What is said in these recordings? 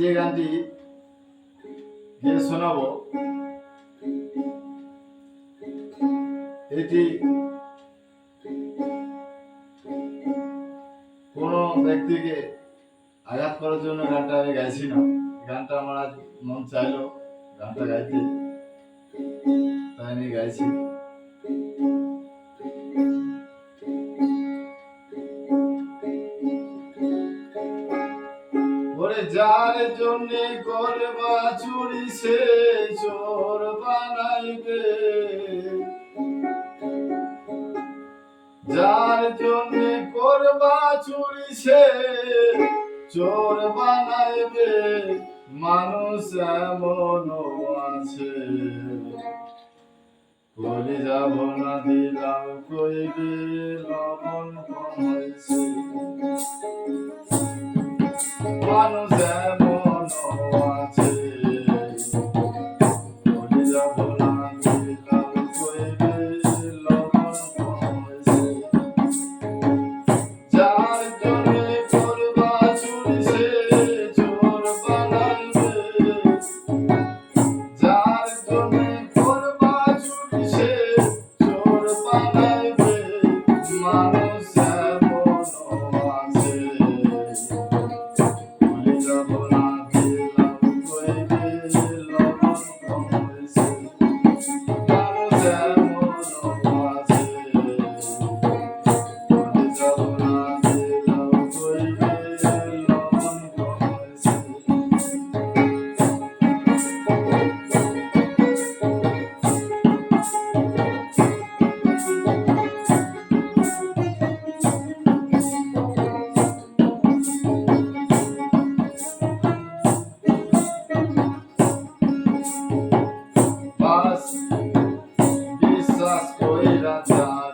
যে গানটি গিয়ে শোনাবো, এটি কোনো ব্যক্তিকে আঘাত করার জন্য গানটা আমি গাইছি না। গানটা আমার আজ মন চাইলো, গানটা গাইতে। তাই আমি গাইছি। ওরে যার জন্য করবা চুরি সে চোর বানাইবে। যার জন্য করবা চুরি সে চোর বানাইবে। মানুষ এমন আছে। বলি যাব না দিলাম কইবে, লবণ কম মানুষ কইরা যারে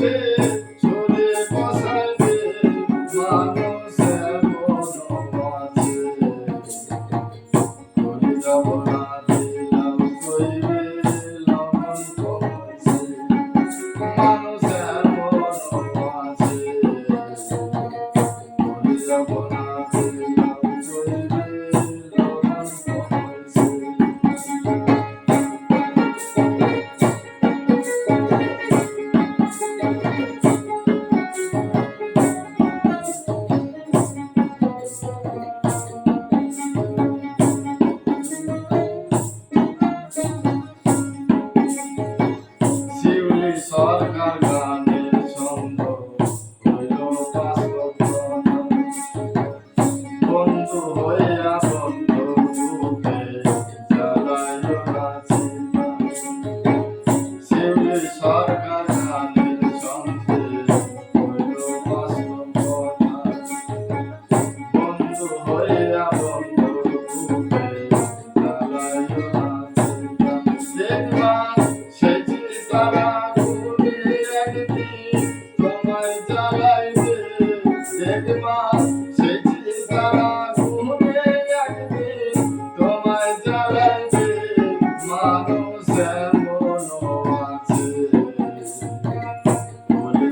Yeah.